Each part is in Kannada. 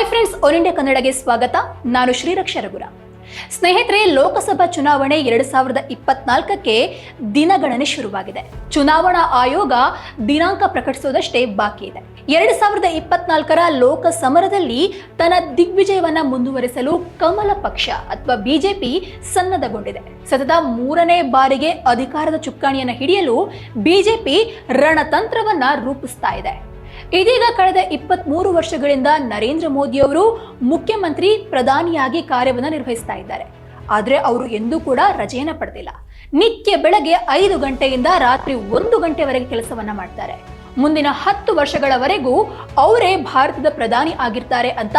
ಫ್ರೆಂಡ್ಸ್ ಆಲ್ ಇಂಡಿಯಾ ಕನ್ನಡಗೆ ಸ್ವಾಗತ. ನಾನು ಶ್ರೀರಕ್ಷ ರಘುರ. ಸ್ನೇಹಿತರೆ, ಲೋಕಸಭಾ ಚುನಾವಣೆ ಎರಡ್ ಸಾವಿರದ ಇಪ್ಪತ್ನಾಲ್ಕಕ್ಕೆ ದಿನಗಣನೆ ಶುರುವಾಗಿದೆ. ಚುನಾವಣಾ ಆಯೋಗ ದಿನಾಂಕ ಪ್ರಕಟಿಸೋದಷ್ಟೇ ಬಾಕಿ ಇದೆ. ಎರಡ್ ಸಾವಿರದ ಇಪ್ಪತ್ನಾಲ್ಕರ ಲೋಕ ಸಮರದಲ್ಲಿ ತನ್ನ ದಿಗ್ವಿಜಯವನ್ನ ಮುಂದುವರಿಸಲು ಕಮಲ ಪಕ್ಷ ಅಥವಾ ಬಿಜೆಪಿ ಸನ್ನದ್ಧಗೊಂಡಿದೆ. ಸತತ ಮೂರನೇ ಬಾರಿಗೆ ಅಧಿಕಾರದ ಚುಕ್ಕಾಣಿಯನ್ನು ಹಿಡಿಯಲು ಬಿಜೆಪಿ ರಣತಂತ್ರವನ್ನ ರೂಪಿಸ್ತಾ ಇದೆ. ಇದೀಗ ಕಳೆದ ಇಪ್ಪತ್ತ್ ಮೂರು ವರ್ಷಗಳಿಂದ ನರೇಂದ್ರ ಮೋದಿಯವರು ಮುಖ್ಯಮಂತ್ರಿ ಪ್ರಧಾನಿಯಾಗಿ ಕಾರ್ಯವನ್ನು ನಿರ್ವಹಿಸ್ತಾ ಇದ್ದಾರೆ. ಆದರೆ ಅವರು ಎಂದೂ ಕೂಡ ರಜೆಯನ್ನ ಪಡೆದಿಲ್ಲ. ನಿತ್ಯ ಬೆಳಗ್ಗೆ ಐದು ಗಂಟೆಯಿಂದ ರಾತ್ರಿ ಒಂದು ಗಂಟೆವರೆಗೆ ಕೆಲಸವನ್ನ ಮಾಡ್ತಾರೆ. ಮುಂದಿನ ಹತ್ತು ವರ್ಷಗಳವರೆಗೂ ಅವರೇ ಭಾರತದ ಪ್ರಧಾನಿ ಆಗಿರ್ತಾರೆ ಅಂತ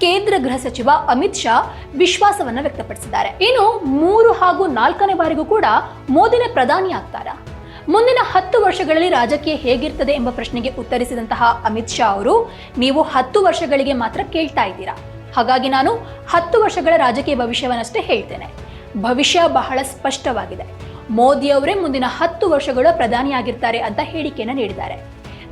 ಕೇಂದ್ರ ಗೃಹ ಸಚಿವ ಅಮಿತ್ ಶಾ ವಿಶ್ವಾಸವನ್ನ ವ್ಯಕ್ತಪಡಿಸಿದ್ದಾರೆ. ಇನ್ನು ಮೂರು ಹಾಗೂ ನಾಲ್ಕನೇ ಬಾರಿಗೂ ಕೂಡ ಮೋದಿನೇ ಪ್ರಧಾನಿ ಆಗ್ತಾರ? ಮುಂದಿನ ಹತ್ತು ವರ್ಷಗಳಲ್ಲಿ ರಾಜಕೀಯ ಹೇಗಿರ್ತದೆ ಎಂಬ ಪ್ರಶ್ನೆಗೆ ಉತ್ತರಿಸಿದಂತಹ ಅಮಿತ್ ಶಾ ಅವರು, ನೀವು ಹತ್ತು ವರ್ಷಗಳಿಗೆ ಮಾತ್ರ ಕೇಳ್ತಾ ಇದ್ದೀರಾ. ಹಾಗಾಗಿ ನಾನು ಹತ್ತು ವರ್ಷಗಳ ರಾಜಕೀಯ ಭವಿಷ್ಯವನ್ನಷ್ಟೇ ಹೇಳ್ತೇನೆ. ಭವಿಷ್ಯ ಬಹಳ ಸ್ಪಷ್ಟವಾಗಿದೆ. ಮೋದಿ ಅವರೇ ಮುಂದಿನ ಹತ್ತು ವರ್ಷಗಳ ಪ್ರಧಾನಿಯಾಗಿರ್ತಾರೆ ಅಂತ ಹೇಳಿಕೆಯನ್ನು ನೀಡಿದ್ದಾರೆ.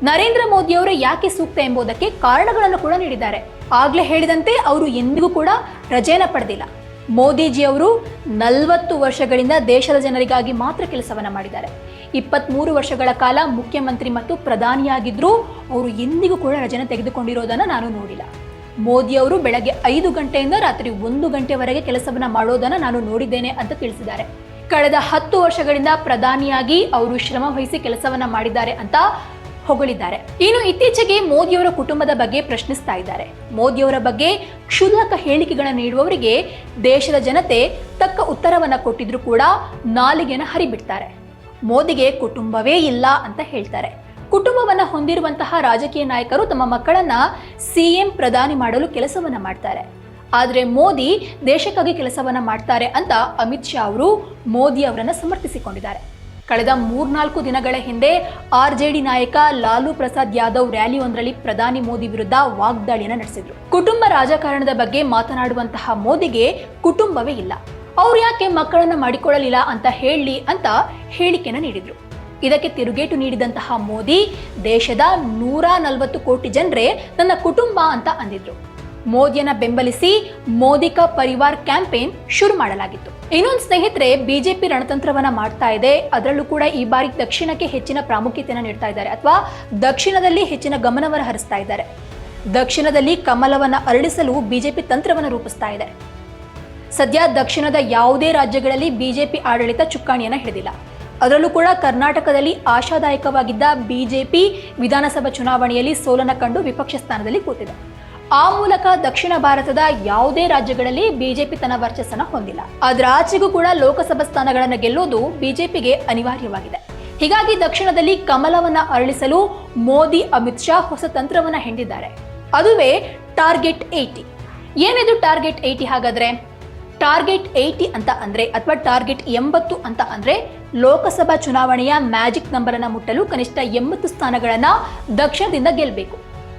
ನರೇಂದ್ರ ಮೋದಿ ಅವರೇ ಯಾಕೆ ಸೂಕ್ತ ಎಂಬುದಕ್ಕೆ ಕಾರಣಗಳನ್ನು ಕೂಡ ನೀಡಿದ್ದಾರೆ. ಆಗ್ಲೇ ಹೇಳಿದಂತೆ ಅವರು ಎಂದಿಗೂ ಕೂಡ ರಜೆನ ಪಡೆದಿಲ್ಲ. ಮೋದಿಜಿ ಅವರು ನಲವತ್ತು ವರ್ಷಗಳಿಂದ ದೇಶದ ಜನರಿಗಾಗಿ ಮಾತ್ರ ಕೆಲಸವನ್ನ ಮಾಡಿದ್ದಾರೆ. ಇಪ್ಪತ್ತ್ಮೂರು ವರ್ಷಗಳ ಕಾಲ ಮುಖ್ಯಮಂತ್ರಿ ಮತ್ತು ಪ್ರಧಾನಿಯಾಗಿದ್ದರೂ ಅವರು ಎಂದಿಗೂ ಕೂಡ ರಜೆನ ತೆಗೆದುಕೊಂಡಿರೋದನ್ನು ನಾನು ನೋಡಿಲ್ಲ. ಮೋದಿ ಅವರು ಬೆಳಗ್ಗೆ ಐದು ಗಂಟೆಯಿಂದ ರಾತ್ರಿ ಒಂದು ಗಂಟೆವರೆಗೆ ಕೆಲಸವನ್ನು ಮಾಡೋದನ್ನು ನಾನು ನೋಡಿದ್ದೇನೆ ಅಂತ ತಿಳಿಸಿದ್ದಾರೆ. ಕಳೆದ ಹತ್ತು ವರ್ಷಗಳಿಂದ ಪ್ರಧಾನಿಯಾಗಿ ಅವರು ಶ್ರಮ ವಹಿಸಿ ಕೆಲಸವನ್ನ ಮಾಡಿದ್ದಾರೆ ಅಂತ ಹೊಗಳಿದ್ದಾರೆ. ಇನ್ನು ಇತ್ತೀಚೆಗೆ ಮೋದಿಯವರ ಕುಟುಂಬದ ಬಗ್ಗೆ ಪ್ರಶ್ನಿಸ್ತಾ ಇದ್ದಾರೆ. ಮೋದಿಯವರ ಬಗ್ಗೆ ಕ್ಷುಲ್ಲಕ ಹೇಳಿಕೆಗಳನ್ನು ನೀಡುವವರಿಗೆ ದೇಶದ ಜನತೆ ತಕ್ಕ ಉತ್ತರವನ್ನು ಕೊಟ್ಟಿದ್ರು ಕೂಡ ನಾಲಿಗೆನ ಹರಿಬಿಡ್ತಾರೆ. ಮೋದಿಗೆ ಕುಟುಂಬವೇ ಇಲ್ಲ ಅಂತ ಹೇಳ್ತಾರೆ. ಕುಟುಂಬವನ್ನ ಹೊಂದಿರುವಂತಹ ರಾಜಕೀಯ ನಾಯಕರು ತಮ್ಮ ಮಕ್ಕಳನ್ನ ಸಿಎಂ ಪ್ರಧಾನಿ ಮಾಡಲು ಕೆಲಸವನ್ನ ಮಾಡ್ತಾರೆ. ಆದರೆ ಮೋದಿ ದೇಶಕ್ಕಾಗಿ ಕೆಲಸವನ್ನ ಮಾಡ್ತಾರೆ ಅಂತ ಅಮಿತ್ ಶಾ ಅವರು ಮೋದಿ ಅವರನ್ನು ಸಮರ್ಥಿಸಿಕೊಂಡಿದ್ದಾರೆ. ಕಳೆದ ಮೂರ್ನಾಲ್ಕು ದಿನಗಳ ಹಿಂದೆ ಆರ್ ಜೆ ಡಿ ನಾಯಕ ಲಾಲು ಪ್ರಸಾದ್ ಯಾದವ್ ರ್ಯಾಲಿ ಒಂದರಲ್ಲಿ ಪ್ರಧಾನಿ ಮೋದಿ ವಿರುದ್ಧ ವಾಗ್ದಾಳಿಯನ್ನ ನಡೆಸಿದ್ರು. ಕುಟುಂಬ ರಾಜಕಾರಣದ ಬಗ್ಗೆ ಮಾತನಾಡುವಂತಹ ಮೋದಿಗೆ ಕುಟುಂಬವೇ ಇಲ್ಲ. ಅವ್ರು ಯಾಕೆ ಮಕ್ಕಳನ್ನ ಮಾಡಿಕೊಳ್ಳಲಿಲ್ಲ ಅಂತ ಹೇಳಿ ಅಂತ ಹೇಳಿಕೆನ ನೀಡಿದ್ರು. ಇದಕ್ಕೆ ತಿರುಗೇಟು ನೀಡಿದಂತಹ ಮೋದಿ, ದೇಶದ ನೂರ ನಲವತ್ತು ಕೋಟಿ ಜನರೇ ನನ್ನ ಕುಟುಂಬ ಅಂತ ಅಂದಿದ್ರು. ಮೋದಿಯನ್ನ ಬೆಂಬಲಿಸಿ ಮೋದಿ ಪರಿವಾರ್ ಕ್ಯಾಂಪೇನ್ ಶುರು ಮಾಡಲಾಗಿತ್ತು. ಇನ್ನೊಂದು ಸ್ನೇಹಿತರೆ, ಬಿಜೆಪಿ ರಣತಂತ್ರವನ್ನ ಮಾಡ್ತಾ ಇದೆ. ಅದರಲ್ಲೂ ಕೂಡ ಈ ಬಾರಿ ದಕ್ಷಿಣಕ್ಕೆ ಹೆಚ್ಚಿನ ಪ್ರಾಮುಖ್ಯತೆಯನ್ನು ನೀಡ್ತಾ ಇದ್ದಾರೆ ಅಥವಾ ದಕ್ಷಿಣದಲ್ಲಿ ಹೆಚ್ಚಿನ ಗಮನವನ್ನು ಹರಿಸ್ತಾ ಇದ್ದಾರೆ. ದಕ್ಷಿಣದಲ್ಲಿ ಕಮಲವನ್ನ ಅರಳಿಸಲು ಬಿಜೆಪಿ ತಂತ್ರವನ್ನು ರೂಪಿಸ್ತಾ ಇದೆ. ಸದ್ಯ ದಕ್ಷಿಣದ ಯಾವುದೇ ರಾಜ್ಯಗಳಲ್ಲಿ ಬಿಜೆಪಿ ಆಡಳಿತ ಚುಕ್ಕಾಣಿಯನ್ನು ಹಿಡಿದಿಲ್ಲ. ಅದರಲ್ಲೂ ಕೂಡ ಕರ್ನಾಟಕದಲ್ಲಿ ಆಶಾದಾಯಕವಾಗಿದ್ದ ಬಿಜೆಪಿ ವಿಧಾನಸಭಾ ಚುನಾವಣೆಯಲ್ಲಿ ಸೋಲನ ಕಂಡು ವಿಪಕ್ಷ ಸ್ಥಾನದಲ್ಲಿ ಕೂತಿದೆ. ಆ ಮೂಲಕ ದಕ್ಷಿಣ ಭಾರತದ ಯಾವುದೇ ರಾಜ್ಯಗಳಲ್ಲಿ ಬಿಜೆಪಿ ತನ್ನ ವರ್ಚಸ್ಸನ್ನು ಹೊಂದಿಲ್ಲ. ಅದರ ಆಚೆಗೂ ಕೂಡ ಲೋಕಸಭಾ ಸ್ಥಾನಗಳನ್ನು ಗೆಲ್ಲುವುದು ಬಿಜೆಪಿಗೆ ಅನಿವಾರ್ಯವಾಗಿದೆ. ಹೀಗಾಗಿ ದಕ್ಷಿಣದಲ್ಲಿ ಕಮಲವನ್ನ ಅರಳಿಸಲು ಮೋದಿ, ಅಮಿತ್ ಶಾ ಹೊಸ ತಂತ್ರವನ್ನ ಹೆಂಡಿದ್ದಾರೆ. ಅದುವೇ ಟಾರ್ಗೆಟ್ ಏಯ್ಟಿ. ಏನಿದು ಟಾರ್ಗೆಟ್ ಏಯ್ಟಿ ಹಾಗಾದ್ರೆ? ಟಾರ್ಗೆಟ್ ಏಯ್ಟಿ ಅಂತ ಅಂದ್ರೆ ಅಥವಾ ಟಾರ್ಗೆಟ್ ಎಂಬತ್ತು ಅಂತ ಅಂದ್ರೆ ಲೋಕಸಭಾ ಚುನಾವಣೆಯ ಮ್ಯಾಜಿಕ್ ನಂಬರ್ ಅನ್ನ ಮುಟ್ಟಲು ಕನಿಷ್ಠ ಎಂಬತ್ತು ಸ್ಥಾನಗಳನ್ನ ದಕ್ಷಿಣದಿಂದ ಗೆಲ್ಲಬೇಕು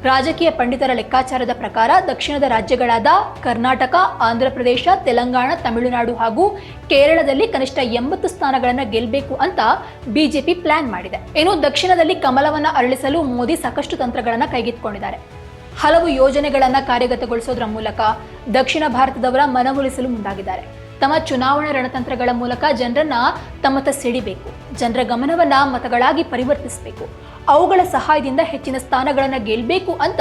ರಾಜಕೀಯ ಪಂಡಿತರ ಲೆಕ್ಕಾಚಾರದ ಪ್ರಕಾರ ದಕ್ಷಿಣದ ರಾಜ್ಯಗಳಾದ ಕರ್ನಾಟಕ, ಆಂಧ್ರಪ್ರದೇಶ, ತೆಲಂಗಾಣ, ತಮಿಳುನಾಡು ಹಾಗೂ ಕೇರಳದಲ್ಲಿ ಕನಿಷ್ಠ ಎಂಬತ್ತು ಸ್ಥಾನಗಳನ್ನು ಗೆಲ್ಲಬೇಕು ಅಂತ ಬಿಜೆಪಿ ಪ್ಲಾನ್ ಮಾಡಿದೆ. ಇನ್ನು ದಕ್ಷಿಣದಲ್ಲಿ ಕಮಲವನ್ನು ಅರಳಿಸಲು ಮೋದಿ ಸಾಕಷ್ಟು ತಂತ್ರಗಳನ್ನು ಕೈಗೆತ್ತಿಕೊಂಡಿದ್ದಾರೆ. ಹಲವು ಯೋಜನೆಗಳನ್ನ ಕಾರ್ಯಗತಗೊಳಿಸೋದ್ರ ಮೂಲಕ ದಕ್ಷಿಣ ಭಾರತದವರ ಮನವೊಲಿಸಲು ಮುಂದಾಗಿದ್ದಾರೆ. ತಮ್ಮ ಚುನಾವಣಾ ರಣತಂತ್ರಗಳ ಮೂಲಕ ಜನರನ್ನ ತಮ್ಮತ್ತ ಸೆಳಿಬೇಕು. ಜನರ ಗಮನವನ್ನ ಮತಗಳಾಗಿ ಪರಿವರ್ತಿಸಬೇಕು. ಅವುಗಳ ಸಹಾಯದಿಂದ ಹೆಚ್ಚಿನ ಸ್ಥಾನಗಳನ್ನ ಗೆಲ್ಲಬೇಕು ಅಂತ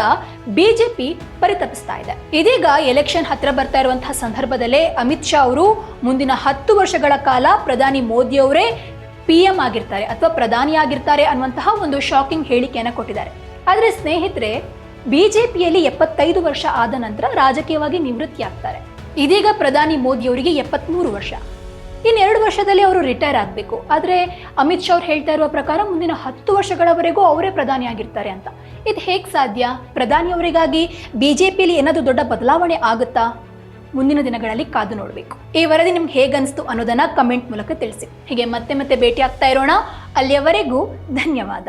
ಬಿಜೆಪಿ ಪರಿತಪಿಸ್ತಾ ಇದೆ. ಇದೀಗ ಎಲೆಕ್ಷನ್ ಹತ್ರ ಬರ್ತಾ ಇರುವಂತಹ ಸಂದರ್ಭದಲ್ಲೇ ಅಮಿತ್ ಶಾ ಅವರು ಮುಂದಿನ ಹತ್ತು ವರ್ಷಗಳ ಕಾಲ ಪ್ರಧಾನಿ ಮೋದಿ ಅವರೇ ಪಿ ಎಂ ಆಗಿರ್ತಾರೆ ಅಥವಾ ಪ್ರಧಾನಿ ಆಗಿರ್ತಾರೆ ಅನ್ನುವಂತಹ ಒಂದು ಶಾಕಿಂಗ್ ಹೇಳಿಕೆಯನ್ನು ಕೊಟ್ಟಿದ್ದಾರೆ. ಆದರೆ ಸ್ನೇಹಿತರೆ ಬಿಜೆಪಿಯಲ್ಲಿ ಎಪ್ಪತ್ತೈದು ವರ್ಷ ಆದ ನಂತರ ರಾಜಕೀಯವಾಗಿ ನಿವೃತ್ತಿ ಆಗ್ತಾರೆ. ಇದೀಗ ಪ್ರಧಾನಿ ಮೋದಿ ಅವರಿಗೆ ಎಪ್ಪತ್ಮೂರು ವರ್ಷ. ಇನ್ನೆರಡು ವರ್ಷದಲ್ಲಿ ಅವರು ರಿಟೈರ್ ಆಗಬೇಕು. ಆದರೆ ಅಮಿತ್ ಶಾ ಅವ್ರು ಹೇಳ್ತಾ ಇರುವ ಪ್ರಕಾರ ಮುಂದಿನ ಹತ್ತು ವರ್ಷಗಳವರೆಗೂ ಅವರೇ ಪ್ರಧಾನಿ ಆಗಿರ್ತಾರೆ ಅಂತ. ಇದು ಹೇಗೆ ಸಾಧ್ಯ? ಪ್ರಧಾನಿಯವರಿಗಾಗಿ ಬಿ ಜೆ ಪಿಯಲ್ಲಿ ಏನಾದರೂ ದೊಡ್ಡ ಬದಲಾವಣೆ ಆಗುತ್ತಾ? ಮುಂದಿನ ದಿನಗಳಲ್ಲಿ ಕಾದು ನೋಡಬೇಕು. ಈ ವರದಿ ನಿಮ್ಗೆ ಹೇಗೆ ಅನಿಸ್ತು ಅನ್ನೋದನ್ನ ಕಮೆಂಟ್ ಮೂಲಕ ತಿಳಿಸಿ. ಹೀಗೆ ಮತ್ತೆ ಮತ್ತೆ ಭೇಟಿ ಆಗ್ತಾ ಇರೋಣ. ಅಲ್ಲಿಯವರೆಗೂ ಧನ್ಯವಾದ.